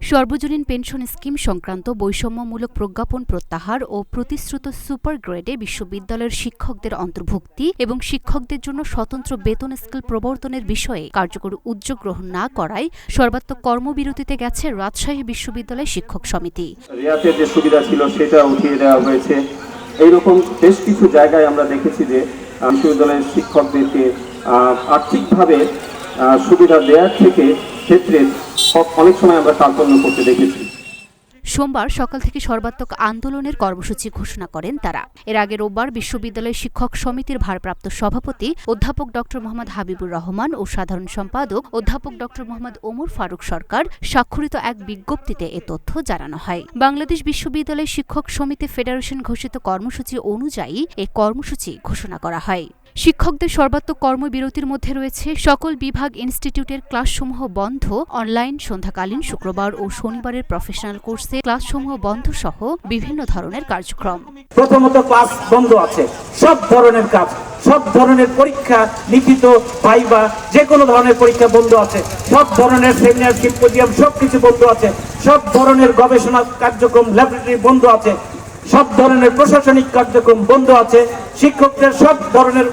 সর্বজনীন pension scheme সংক্রান্ত বৈষম্যমূলক প্রজ্ঞাপন প্রত্যাহার ও প্রতিশ্রুত সুপার গ্রেডে বিশ্ববিদ্যালয়ের শিক্ষকদের অন্তর্ভুক্তি এবং শিক্ষকদের জন্য স্বতন্ত্র বেতন স্কেল প্রবর্তনের বিষয়ে কার্যকর উদ্যোগ গ্রহণ না করায় সর্বাত্মক কর্মবিরতিতে গেছে রাজশাহী বিশ্ববিদ্যালয় শিক্ষক সমিতি। এইরকম বেশ কিছু জায়গায় আমরা দেখেছি যে বিশ্ববিদ্যালয়ের শিক্ষকদেরকে আর্থিকভাবে সুবিধা দেওয়ার থেকে ক্ষেত্রে অনেক সময় আমরা কার্পণ্য করতে দেখেছি। সোমবার সকাল থেকে সর্বাত্মক আন্দোলনের কর্মসূচি ঘোষণা করেন তারা। এর আগে রোববার বিশ্ববিদ্যালয় শিক্ষক সমিতির ভারপ্রাপ্ত সভাপতি অধ্যাপক ড. মোহাম্মদ হাবিবুর রহমান ও সাধারণ সম্পাদক অধ্যাপক ড. মোহাম্মদ ওমর ফারুক সরকার স্বাক্ষরিত এক বিজ্ঞপ্তিতে এ তথ্য জানানো হয়। বাংলাদেশ বিশ্ববিদ্যালয় শিক্ষক সমিতি ফেডারেশন ঘোষিত কর্মসূচি অনুযায়ী এ কর্মসূচি ঘোষণা করা হয়। শিক্ষকদের সর্বাত্মক কর্মবিরতির মধ্যে রয়েছে সকল বিভাগ ইনস্টিটিউটের ক্লাসসমূহ বন্ধ, অনলাইন, সন্ধ্যাকালীন শুক্রবার ও শনিবারের প্রফেশনাল কোর্সে ক্লাসসমূহ বন্ধ সহ বিভিন্ন ধরনের কার্যক্রম। প্রথমত ক্লাস বন্ধ আছে। সব ধরনের কাজ, সব ধরনের পরীক্ষা লিখিত, ভাইবা যে কোনো ধরনের পরীক্ষা বন্ধ আছে। সব ধরনের সেমিনার সিম্পোজিয়াম সব কিছু বন্ধ আছে। সব ধরনের গবেষণা কার্যক্রম, ল্যাবরেটরি বন্ধ আছে। সব ধরনের প্রশাসনিক কার্যক্রম বন্ধ আছে। শিক্ষকদের সব ধরনের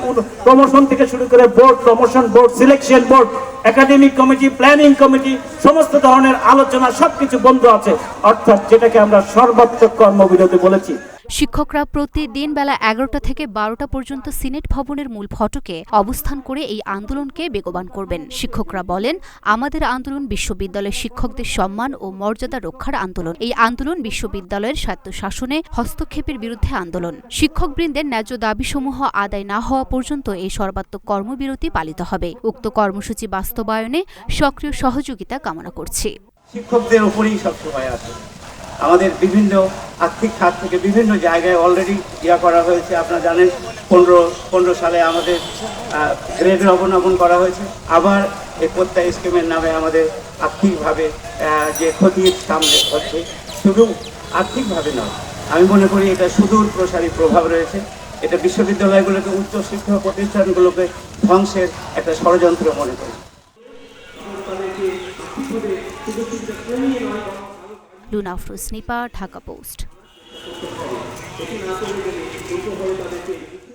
প্রমোশন থেকে শুরু করে board promotion board selection board academic committee planning committee সমস্ত ধরনের আলোচনা সবকিছু বন্ধ আছে। অর্থাৎ যেটাকে আমরা সর্বাত্মক কর্মবিরতি বলেছি। শিক্ষকরা প্রতিদিন বেলা এগারোটা থেকে বারোটা পর্যন্ত সিনেট ভবনের মূল ফটকে অবস্থান করে এই আন্দোলনকে বেগবান করবেন। শিক্ষকরা বলেন, আমাদের আন্দোলন বিশ্ববিদ্যালয়ের শিক্ষকদের সম্মান ও মর্যাদা রক্ষার আন্দোলন। এই আন্দোলন বিশ্ববিদ্যালয়ের স্বায়ত্তশাসনে হস্তক্ষেপের বিরুদ্ধে আন্দোলন। শিক্ষকবৃন্দের ন্যায্য দাবিসমূহ আদায় না হওয়া পর্যন্ত এই সর্বাত্মক কর্মবিরতি পালিত হবে। উক্ত কর্মসূচি বাস্তবায়নে সক্রিয় সহযোগিতা কামনা করছি। শিক্ষকদের উপরেই সবসময় আছে। আমাদের বিভিন্ন আর্থিক খাত থেকে বিভিন্ন জায়গায় অলরেডি ইয়া করা হয়েছে, আপনারা জানেন, পনেরো পনেরো সালে আমাদের গ্রেডের অবনমন করা হয়েছে। আবার এই প্রত্যয় স্কিমের নামে আমাদের আর্থিকভাবে যে ক্ষতির সামনে হচ্ছে, শুধু আর্থিকভাবে নয়, আমি মনে করি এটা সুদূর প্রসারী প্রভাব রয়েছে। এটা বিশ্ববিদ্যালয়গুলোকে উচ্চ শিক্ষা প্রতিষ্ঠানগুলোকে ধ্বংসের একটা ষড়যন্ত্র মনে করি। লুনা আফরোজ নিপা ঢাকা পোস্ট। 送货了我去拿货物给你我送货物到这店里